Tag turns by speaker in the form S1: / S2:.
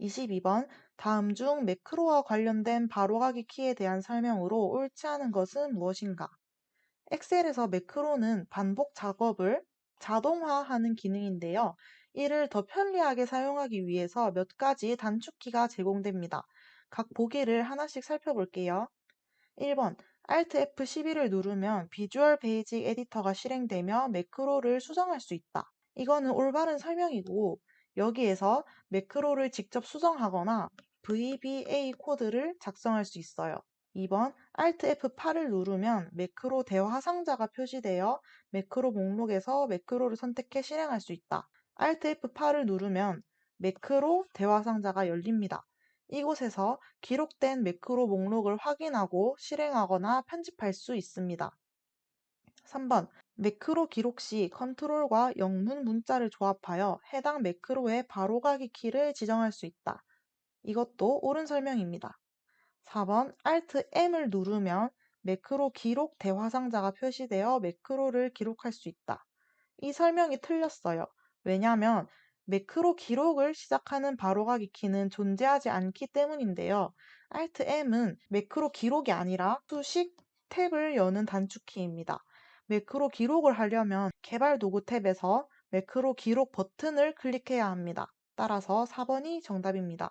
S1: 22번 다음 중 매크로와 관련된 바로가기 키에 대한 설명으로 옳지 않은 것은 무엇인가? 엑셀에서 매크로는 반복 작업을 자동화하는 기능인데요. 이를 더 편리하게 사용하기 위해서 몇 가지 단축키가 제공됩니다. 각 보기를 하나씩 살펴볼게요. 1번 Alt F11을 누르면 비주얼 베이직 에디터가 실행되며 매크로를 수정할 수 있다. 이거는 올바른 설명이고 여기에서 매크로를 직접 수정하거나 VBA 코드를 작성할 수 있어요. 2번 Alt F8을 누르면 매크로 대화 상자가 표시되어 매크로 목록에서 매크로를 선택해 실행할 수 있다. Alt F8을 누르면 매크로 대화 상자가 열립니다. 이곳에서 기록된 매크로 목록을 확인하고 실행하거나 편집할 수 있습니다. 3번 매크로 기록 시 컨트롤과 영문 문자를 조합하여 해당 매크로의 바로가기 키를 지정할 수 있다. 이것도 옳은 설명입니다. 4번 Alt M을 누르면 매크로 기록 대화 상자가 표시되어 매크로를 기록할 수 있다. 이 설명이 틀렸어요. 왜냐하면 매크로 기록을 시작하는 바로가기 키는 존재하지 않기 때문인데요. Alt M은 매크로 기록이 아니라 수식 탭을 여는 단축키입니다. 매크로 기록을 하려면 개발 도구 탭에서 매크로 기록 버튼을 클릭해야 합니다. 따라서 4번이 정답입니다.